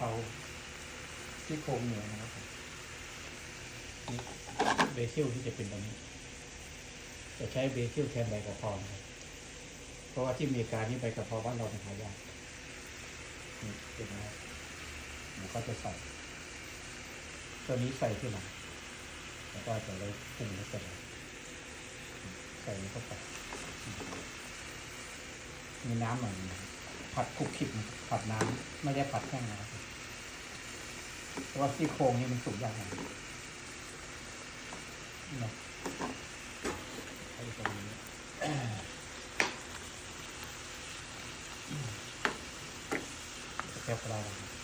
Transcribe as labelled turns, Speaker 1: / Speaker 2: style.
Speaker 1: เพราที่โครงเหนือนะครับนี่เบซิลที่จะเป็นแบบนี้ จะใช้เบซิลแทนใบกะเพรานะครับเพราะว่าที่อเมริกานี่ใบกระเพราบ้านเราเป็นหายากนี่เป็นไงครับแล้วก็จะใส่ ตัวนี้ใส่ที่หลังแล้วก็จะเลยปรุงแล้วเสร็จแล้วใส่เข้าไปมีน้ำหน่อยนึงนะครับผัดคุกคลิกนะครับผัดน้ำไม่ได้ผัดแห้งนะครับ ว่าซี่โครงนี่มันสุกยากหน่อยนี่นะใส่ตรงนี้แค่ปลาร้า